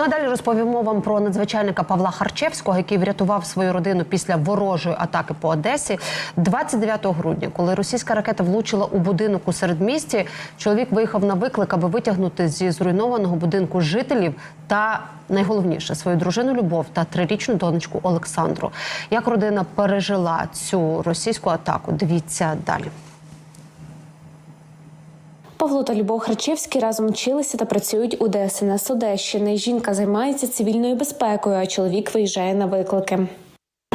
Ну а далі розповімо вам про надзвичайника Павла Харчевського, який врятував свою родину після ворожої атаки по Одесі. 29 грудня, коли російська ракета влучила у будинок у середмісті, чоловік виїхав на виклик, аби витягнути зі зруйнованого будинку жителів та найголовніше свою дружину Любов та трирічну донечку Олександру. Як родина пережила цю російську атаку? Дивіться далі. Павло та Любов Храчевські разом вчилися та працюють у ДСНС Одещини. Жінка займається цивільною безпекою, а чоловік виїжджає на виклики.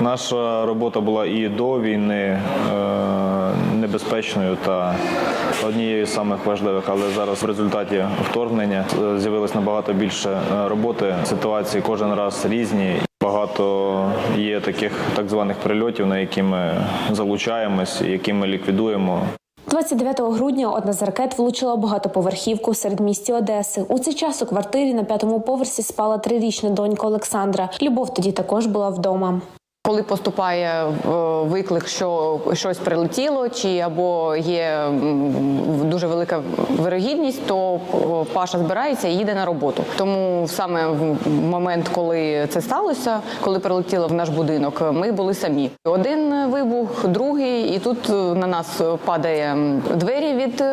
Наша робота була і до війни е, небезпечною та однією з самих важливих, але зараз в результаті вторгнення е, з'явилось набагато більше е, роботи. Ситуації кожен раз різні. Багато є таких так званих прильотів, на які ми залучаємось, які ми ліквідуємо. 29 грудня одна з ракет влучила багатоповерхівку в середмісті Одеси. У цей час у квартирі на п'ятому поверсі спала трирічна донька Олександра. Любов тоді також була вдома. Коли поступає е, виклик, що щось прилетіло, чи або є дуже велика вирогідність, то е, Паша збирається і їде на роботу. Тому саме в момент, коли це сталося, коли прилетіло в наш будинок, ми були самі. Один вибух, другий, і тут е, на нас падає двері від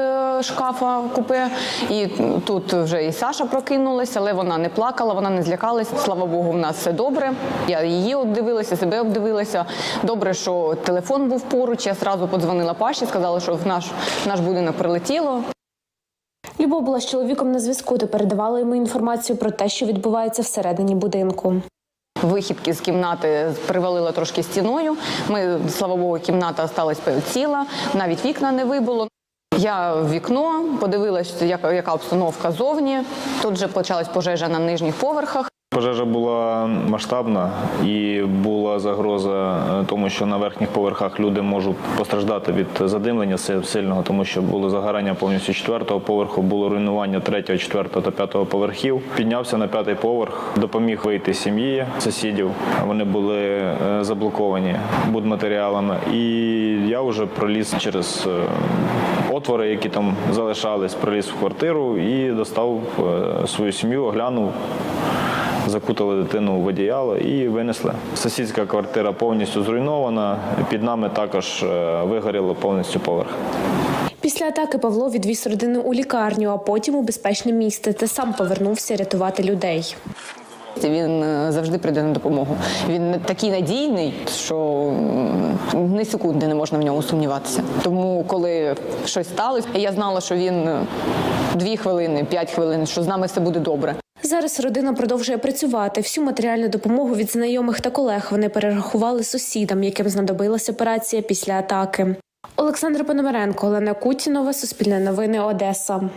шкафа купе. І тут вже і Саша прокинулася, але вона не плакала, вона не злякалася. Слава Богу, в нас все добре. Я її обдивилася, себе обдивилася. Добре, що телефон був поруч. Я зразу подзвонила Паші, сказала, що в наш, в наш будинок прилетіло. Любов була з чоловіком на зв'язку та передавала йому інформацію про те, що відбувається всередині будинку. Вихідки з кімнати привалило трошки стіною. Ми, слава Богу, кімната осталась ціла, навіть вікна не вибило. Я в вікно подивилася, яка, обстановка зовні. Тут вже почалась пожежа на нижніх поверхах. Пожежа була масштабна і була загроза е, тому, що на верхніх поверхах люди можуть постраждати від задимлення сильного, тому що було загорання повністю четвертого поверху, було руйнування третього, четвертого та п'ятого поверхів. Піднявся на п'ятий поверх, допоміг вийти сім'ї сусідів. Вони були е, заблоковані будматеріалами. І я вже проліз через е, отвори, які там залишались, проліз в квартиру і достав свою сім'ю, оглянув закутали дитину в одіяло і винесли. Сусідська квартира повністю зруйнована. Під нами також е, вигоріло повністю поверх. Після атаки Павло відвіз родину у лікарню, а потім у безпечне місце та сам повернувся рятувати людей. Він е, завжди прийде на допомогу. Він такий надійний, що ні секунди не можна в ньому сумніватися. Тому, коли щось сталося, я знала, що він е, дві хвилини, п'ять хвилин, що з нами все буде добре. Зараз родина продовжує працювати. Всю матеріальну допомогу від знайомих та колег вони перерахували сусідам, яким знадобилась операція після атаки. Олександр Пономаренко, Олена Кутінова, Суспільне новини, Одеса.